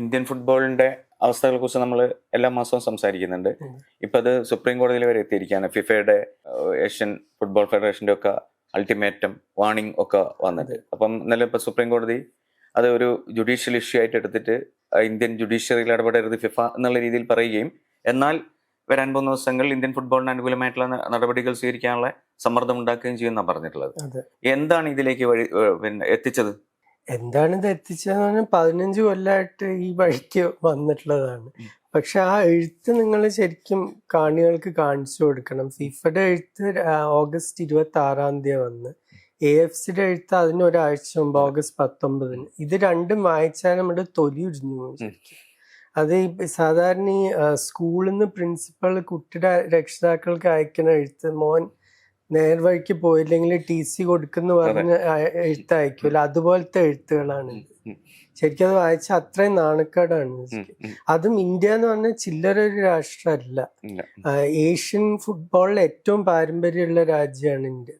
Indian ഫുട്ബോളിന്റെ അവസ്ഥകളെ കുറിച്ച് നമ്മൾ എല്ലാ മാസവും സംസാരിക്കുന്നുണ്ട്. ഇപ്പൊ അത് സുപ്രീം കോടതിയിൽ വരെ എത്തിയിരിക്കുകയാണ്. ഫിഫയുടെ ഏഷ്യൻ ഫുട്ബോൾ ഫെഡറേഷന്റെ ഒക്കെ അൾട്ടിമേറ്റം വാർണിംഗ് ഒക്കെ വന്നത്. അപ്പം ഇന്നലെ ഇപ്പൊ സുപ്രീം കോടതി അത് ഒരു ജുഡീഷ്യൽ ഇഷ്യൂ ആയിട്ട് എടുത്തിട്ട് ഇന്ത്യൻ ജുഡീഷ്യറിയിൽ ഇടപെടരുത് ഫിഫ എന്നുള്ള രീതിയിൽ പറയുകയും എന്നാൽ വരാൻ പോകുന്ന ദിവസങ്ങളിൽ ഇന്ത്യൻ ഫുട്ബോളിന് അനുകൂലമായിട്ടുള്ള നടപടികൾ സ്വീകരിക്കാനുള്ള സമ്മർദ്ദം ഉണ്ടാക്കുകയും ചെയ്യുമെന്നാണ് പറഞ്ഞിട്ടുള്ളത്. എന്താണ് ഇതിലേക്ക് വഴി പിന്നെ എത്തിച്ചത്? എന്താണ് ഇത് എത്തിച്ചതെന്ന് പറഞ്ഞാൽ പതിനഞ്ച് കൊല്ലമായിട്ട് ഈ വഴിക്ക് വന്നിട്ടുള്ളതാണ്. പക്ഷെ ആ എഴുത്ത് നിങ്ങൾ ശരിക്കും കാണികൾക്ക് കാണിച്ചു കൊടുക്കണം. ഫിഫയുടെ എഴുത്ത് ഓഗസ്റ്റ് ഇരുപത്തി ആറാം തീയതി വന്ന് എ എഫ് സിയുടെ എഴുത്ത് അതിന് ഒരാഴ്ച മുമ്പ് ഓഗസ്റ്റ് പത്തൊമ്പതിന്. ഇത് രണ്ടും വായിച്ചാൽ നമ്മുടെ തൊലി ഉരിഞ്ഞു പോകും അത് ഈ സാധാരണ ഈ സ്കൂളിൽ നിന്ന് പ്രിൻസിപ്പൾ കുട്ടിയുടെ രക്ഷിതാക്കൾക്ക് അയക്കുന്ന എഴുത്ത് മോൻ നേർവഴിക്ക് പോയില്ലെങ്കിൽ ടി സി കൊടുക്കുന്ന പറഞ്ഞ എഴുത്ത് അയക്കൂല അതുപോലത്തെ എഴുത്തുകളാണ്. ശരിക്കും അത് വായിച്ച അത്രയും നാണക്കേടാണ്. അതും ഇന്ത്യ എന്ന് പറഞ്ഞാൽ ചില്ലറ ഒരു രാഷ്ട്രമല്ല. ഏഷ്യൻ ഫുട്ബോളിൽ ഏറ്റവും പാരമ്പര്യമുള്ള രാജ്യമാണ് ഇന്ത്യ.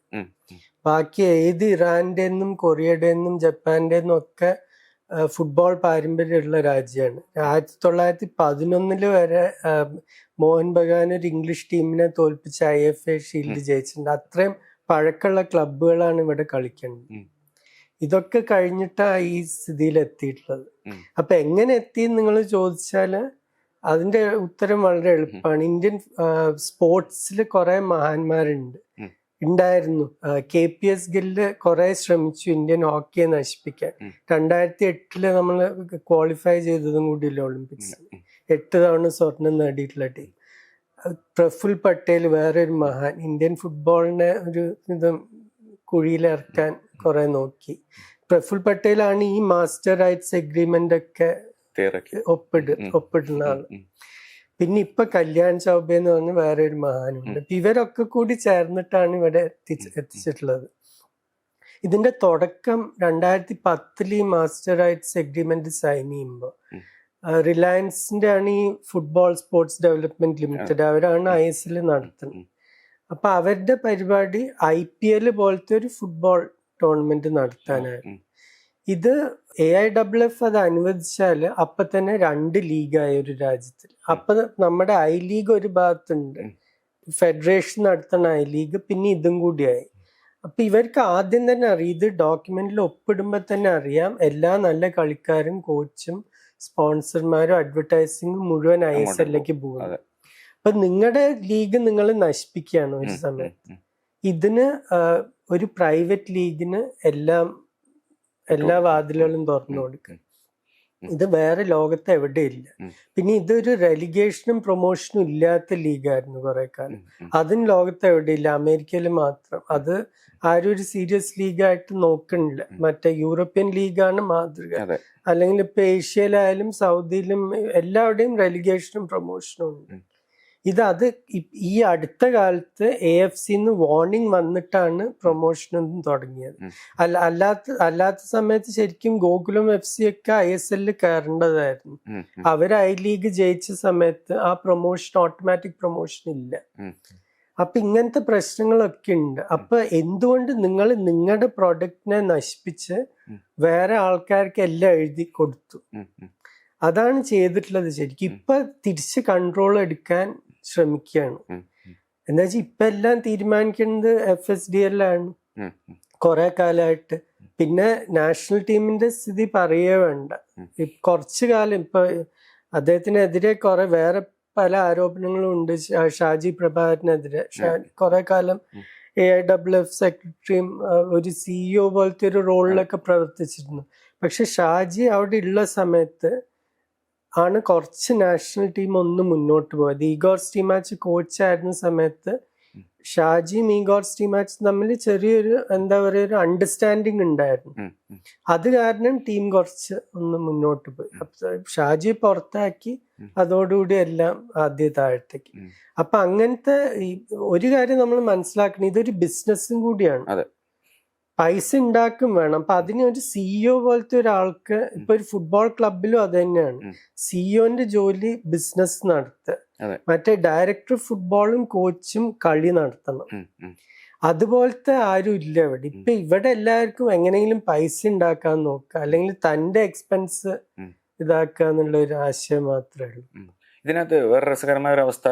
ബാക്കി ഏത് ഇറാന്റെ നിന്നും കൊറിയയുടെ നിന്നും ജപ്പാന്റെ നിന്നും ഒക്കെ ഫുട്ബോൾ പാരമ്പര്യമുള്ള രാജ്യമാണ്. ആയിരത്തി തൊള്ളായിരത്തി പതിനൊന്നിൽ വരെ മോഹൻ ബഗാൻ ഒരു ഇംഗ്ലീഷ് ടീമിനെ തോൽപ്പിച്ച് ഐ എഫ് എ ഷീൽഡ് ജയിച്ചിട്ടുണ്ട്. അത്രയും പഴക്കമുള്ള ക്ലബുകളാണ് ഇവിടെ കളിക്കേണ്ടത്. ഇതൊക്കെ കഴിഞ്ഞിട്ടാണ് ഈ സ്ഥിതിയിൽ എത്തിയിട്ടുള്ളത്. അപ്പൊ എങ്ങനെ എത്തി നിങ്ങൾ ചോദിച്ചാൽ അതിന്റെ ഉത്തരം വളരെ എളുപ്പമാണ് ഇന്ത്യൻ സ്പോർട്സിൽ കുറെ മഹാന്മാരുണ്ട്. ഉണ്ടായിരുന്നു. കെ പി എസ് ഗില്ല് കുറെ ശ്രമിച്ചു ഇന്ത്യൻ ഹോക്കിയെ നശിപ്പിക്കാൻ. രണ്ടായിരത്തി എട്ടിൽ നമ്മൾ ക്വാളിഫൈ ചെയ്തതും കൂടിയില്ല ഒളിമ്പിക്സ് എട്ട് തവണ സ്വർണം നേടിയിട്ടുള്ള ടീം പ്രഫുൽ പട്ടേൽ വേറൊരു മഹാൻ. ഇന്ത്യൻ ഫുട്ബോളിനെ ഒരു ഇത് കുഴിയിലിറക്കാൻ കുറെ നോക്കി. പ്രഫുൽ പട്ടേലാണ് ഈ മാസ്റ്റർ റൈറ്റ്സ് അഗ്രിമെന്റ് ഒക്കെ തീറക്കി. ഒപ്പിടുന്ന ആൾ. പിന്നെ ഇപ്പൊ കല്യാൺ ചൗബെ എന്ന് പറഞ്ഞ വേറെ ഒരു മഹാനുണ്ട്. അപ്പൊ ഇവരൊക്കെ കൂടി ചേർന്നിട്ടാണ് ഇവിടെ എത്തിച്ച് എത്തിച്ചിട്ടുള്ളത്. ഇതിന്റെ തുടക്കം രണ്ടായിരത്തി പത്തിൽ ഈ മാസ്റ്റർ റൈറ്റ്സ് എഗ്രിമെന്റ് സൈൻ ചെയ്യുമ്പോൾ. റിലയൻസിന്റെ ആണ് ഈ ഫുട്ബോൾ സ്പോർട്സ് ഡെവലപ്മെന്റ് ലിമിറ്റഡ് അവരാണ് ഐ എസ് എൽ നടത്തുന്നത്. അപ്പൊ അവരുടെ പരിപാടി ഐ പി എൽ പോലത്തെ ഒരു ഫുട്ബോൾ ടൂർണമെന്റ് നടത്താനായിരുന്നു. ഇത് എ ഐ ഡബ്ല്യു എഫ് അത് അനുവദിച്ചാൽ അപ്പൊ തന്നെ രണ്ട് ലീഗായ ഒരു രാജ്യത്തിൽ. അപ്പൊ നമ്മുടെ ഐ ലീഗ് ഒരു ഭാഗത്തുണ്ട്. ഫെഡറേഷൻ നടത്തുന്ന ഐ ലീഗ് പിന്നെ ഇതും കൂടിയായി. അപ്പൊ ഇവർക്ക് ആദ്യം തന്നെ അറിയാം ഇത് ഡോക്യുമെന്റിൽ ഒപ്പിടുമ്പോൾ തന്നെ അറിയാം. എല്ലാ നല്ല കളിക്കാരും കോച്ചും സ്പോൺസർമാരും അഡ്വർടൈസിംഗും മുഴുവൻ ഐ എസ് എല്ലേക്ക് എല്ലിലേക്ക് പോകും. പോകും അതെ. അപ്പൊ നിങ്ങളുടെ ലീഗ് നിങ്ങൾ നശിപ്പിക്കുകയാണ് ഒരു സമയത്ത്. ഇതിന് ഒരു പ്രൈവറ്റ് ലീഗിന് എല്ലാം എല്ലാ വാതിലുകളും തുറന്നു കൊടുക്കും. ഇത് വേറെ ലോകത്ത് എവിടെയില്ല. പിന്നെ ഇതൊരു റെലിഗേഷനും പ്രൊമോഷനും ഇല്ലാത്ത ലീഗായിരുന്നു കുറെ കാലം. അതും ലോകത്ത് എവിടെയില്ല. അമേരിക്കയിൽ മാത്രം. അത് ആരും ഒരു സീരിയസ് ലീഗായിട്ട് നോക്കണില്ല മറ്റേ യൂറോപ്യൻ ലീഗാണ് മാതൃക. അല്ലെങ്കിൽ ഇപ്പൊ ഏഷ്യയിലായാലും സൗദിയിലും എല്ലാവിടെയും റെലിഗേഷനും പ്രൊമോഷനും ഉണ്ട്. ഉം. ഇത് അത് ഈ അടുത്ത കാലത്ത് എ എഫ് സിന്ന് വാർണിംഗ് വന്നിട്ടാണ് പ്രൊമോഷനൊന്നും തുടങ്ങിയത്. അല്ല അല്ലാത്ത അല്ലാത്ത സമയത്ത് ശരിക്കും ഗോകുലം എഫ് സി ഒക്കെ ഐ എസ് എല്ലിൽ കയറേണ്ടതായിരുന്നു. അവർ ഐ ലീഗ് ജയിച്ച സമയത്ത് ആ പ്രൊമോഷൻ ഓട്ടോമാറ്റിക് പ്രൊമോഷൻ ഇല്ല. അപ്പൊ ഇങ്ങനത്തെ പ്രശ്നങ്ങളൊക്കെ ഉണ്ട്. അപ്പൊ എന്തുകൊണ്ട് നിങ്ങൾ നിങ്ങളുടെ പ്രൊഡക്റ്റിനെ നശിപ്പിച്ച് വേറെ ആൾക്കാർക്ക് എല്ലാം എഴുതി കൊടുത്തു. അതാണ് ചെയ്തിട്ടുള്ളത് ശരിക്കും. ഇപ്പൊ തിരിച്ച് കൺട്രോൾ എടുക്കാൻ ശ്രമിക്കുകയാണ്. എന്താ വെച്ചാൽ ഇപ്പൊ എല്ലാം തീരുമാനിക്കുന്നത് എഫ് എസ് ഡി എല്ലാണ്. കുറെ കാലമായിട്ട് പിന്നെ നാഷണൽ ടീമിന്റെ സ്ഥിതി പറയേ വേണ്ട. കുറച്ചു കാലം ഇപ്പൊ അദ്ദേഹത്തിനെതിരെ കുറെ വേറെ പല ആരോപണങ്ങളും ഉണ്ട്. ഷാജി പ്രഭാകരനെതിരെ കുറെ കാലം. എ ഐ ഡബ്ല്യു എഫ് സെക്രട്ടറിയും ഒരു സിഇഒ പോലത്തെ ഒരു റോളിലൊക്കെ പ്രവർത്തിച്ചിരുന്നു. പക്ഷെ ഷാജി അവിടെ ഉള്ള സമയത്ത് ആണ് കുറച്ച് നാഷണൽ ടീം ഒന്ന് മുന്നോട്ട് പോയത്. ഈഗോർ സ്റ്റീമാച്ച് കോച്ചായിരുന്ന സമയത്ത് ഷാജി ഷാജിയും ഈഗോർ സ്റ്റീമാച്ച് തമ്മിൽ ചെറിയൊരു എന്താ പറയുക ഒരു അണ്ടർസ്റ്റാൻഡിങ് ഉണ്ടായിരുന്നു. അത് കാരണം ടീം കുറച്ച് ഒന്ന് മുന്നോട്ട് പോയി. ഷാജി പുറത്താക്കി അതോടുകൂടി എല്ലാം ആദ്യ താഴത്തേക്ക്. അപ്പൊ അങ്ങനത്തെ ഒരു കാര്യം നമ്മൾ മനസ്സിലാക്കണം. ഇതൊരു ബിസിനസ്സും കൂടിയാണ്. അതെ. പൈസ ഉണ്ടാക്കും വേണം. അപ്പൊ അതിന് ഒരു സിഇഒ പോലത്തെ ഒരാൾക്ക് ഇപ്പൊ ഒരു ഫുട്ബോൾ ക്ലബിലും അത് തന്നെയാണ്. സിഇഒന്റെ ജോലി ബിസിനസ് നടത്തുക. മറ്റേ ഡയറക്ടർ ഫുട്ബോളും കോച്ചും കളി നടത്തണം. അതുപോലത്തെ ആരും ഇല്ല ഇവിടെ. ഇപ്പൊ ഇവിടെ എല്ലാവർക്കും എങ്ങനെയെങ്കിലും പൈസ ഉണ്ടാക്കാൻ നോക്കുക. അല്ലെങ്കിൽ തന്റെ എക്സ്പെൻസ്. ഇതാക്കുക എന്നുള്ള ഒരു ആശയം മാത്രമേ ഉള്ളൂ. ഇതിനകത്ത് വേറെ രസകരമായ ഒരു അവസ്ഥ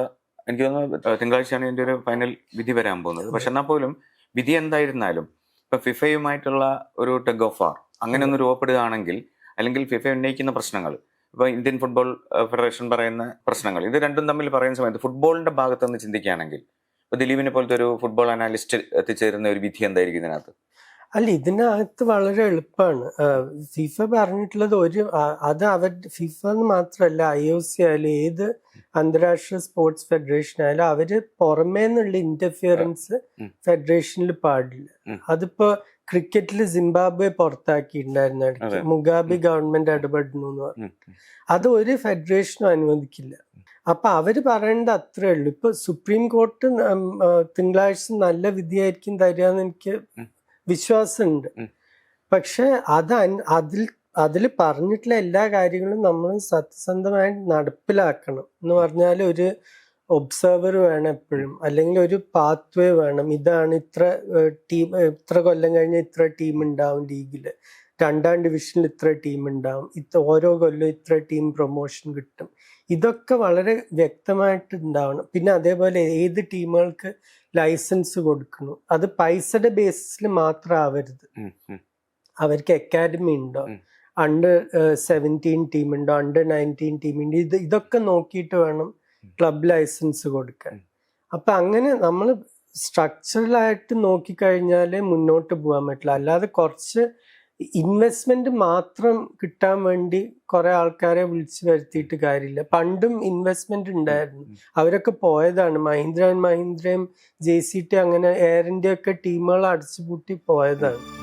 എനിക്ക് തോന്നുന്നു തിങ്കളാഴ്ചയാണ് ഇതിന്റെ ഒരു ഫൈനൽ വിധി വരാൻ പോകുന്നത്. പക്ഷെ എന്നാൽ പോലും വിധി എന്തായിരുന്നാലും ഇപ്പൊ ഫിഫയുമായിട്ടുള്ള ഒരു ടെഗ് ഓഫ് ആർ അങ്ങനെ ഒന്ന് രൂപപ്പെടുകയാണെങ്കിൽ അല്ലെങ്കിൽ ഫിഫ ഉന്നയിക്കുന്ന പ്രശ്നങ്ങൾ ഇപ്പൊ ഇന്ത്യൻ ഫുട്ബോൾ ഫെഡറേഷൻ പറയുന്ന പ്രശ്നങ്ങൾ ഇത് രണ്ടും തമ്മിൽ പറയുന്ന സമയത്ത് ഫുട്ബോളിന്റെ ഭാഗത്ത് നിന്ന് ചിന്തിക്കുകയാണെങ്കിൽ ഇപ്പൊ ദിലീപിനെ പോലത്തെ ഒരു ഫുട്ബോൾ അനാലിസ്റ്റ് എത്തിച്ചേരുന്ന ഒരു വിധി എന്തായിരിക്കും ഇതിനകത്ത്? അല്ല ഇതിനകത്ത് വളരെ എളുപ്പമാണ് ഫിഫ പറഞ്ഞിട്ടുള്ളത് ഒരു അത് അവർ ഫിഫ എന്ന് മാത്രമല്ല ഐ ഒ സി ആയാലും ഏത് അന്താരാഷ്ട്ര സ്പോർട്സ് ഫെഡറേഷൻ ആയാലും അവർ പുറമേ നിന്നുള്ള ഇന്റർഫിയറൻസ് ഫെഡറേഷനിൽ പാടില്ല. അതിപ്പോ ക്രിക്കറ്റിൽ സിംബാബ്വെ പുറത്താക്കിയിട്ടുണ്ടായിരുന്നു. ഇടയ്ക്ക് മുഗാബി ഗവൺമെന്റ് ഇടപെടുന്നു എന്ന് പറഞ്ഞു. അത് ഒരു ഫെഡറേഷനും അനുവദിക്കില്ല. അപ്പൊ അവർ പറയേണ്ടത് അത്രേ ഉള്ളൂ. ഇപ്പൊ സുപ്രീം കോർട്ട് തിങ്കളാഴ്ച നല്ല വിധിയായിരിക്കും തരിക എന്ന് എനിക്ക്. വിശ്വാസമുണ്ട്. പക്ഷെ അത് അതിൽ അതിൽ പറഞ്ഞിട്ടുള്ള എല്ലാ കാര്യങ്ങളും നമ്മൾ സത്യസന്ധമായി നടപ്പിലാക്കണം എന്ന് പറഞ്ഞാൽ ഒരു ഒബ്സർവർ വേണം എപ്പോഴും. അല്ലെങ്കിൽ ഒരു പാത്വേ വേണം. ഇതാണ് ഇത്ര ടീം ഇത്ര കൊല്ലം കഴിഞ്ഞ ഇത്ര ടീം ഉണ്ടാവും ലീഗിൽ. രണ്ടാം ഡിവിഷനിൽ ഇത്ര ടീം ഉണ്ടാവും. ഇത്ര ഓരോ കൊല്ലം ഇത്ര ടീം പ്രൊമോഷൻ കിട്ടും. ഇതൊക്കെ വളരെ വ്യക്തമായിട്ട് ഉണ്ടാവണം. പിന്നെ അതേപോലെ ഏത് ടീമുകൾക്ക് ലൈസൻസ് കൊടുക്കുന്നു. അത് പൈസയുടെ ബേസിൽ മാത്രം ആവരുത്. അവർക്ക് അക്കാഡമി ഉണ്ടോ. അണ്ടർ സെവന്റീൻ ടീമുണ്ടോ അണ്ടർ നയന്റീൻ ടീമുണ്ട് ഇത് ഇതൊക്കെ നോക്കിയിട്ട് വേണം ക്ലബ് ലൈസൻസ് കൊടുക്കാൻ. അപ്പം അങ്ങനെ നമ്മൾ സ്ട്രക്ചറലായിട്ട് നോക്കിക്കഴിഞ്ഞാൽ മുന്നോട്ട് പോകാൻ പറ്റില്ല അല്ലാതെ കുറച്ച് ഇൻവെസ്റ്റ്മെന്റ് മാത്രം കിട്ടാൻ വേണ്ടി കുറെ ആൾക്കാരെ വിളിച്ചു വരുത്തിയിട്ട് കാര്യമില്ല. പണ്ടും ഇൻവെസ്റ്റ്മെന്റ് ഉണ്ടായിരുന്നു. അവരൊക്കെ പോയതാണ്. മഹീന്ദ്ര ആൻഡ് മഹീന്ദ്രയും ജെ സി ടി അങ്ങനെ എയർ ഇന്ത്യ ഒക്കെ ടീമുകൾ അടച്ചുപൂട്ടി പോയതാണ്.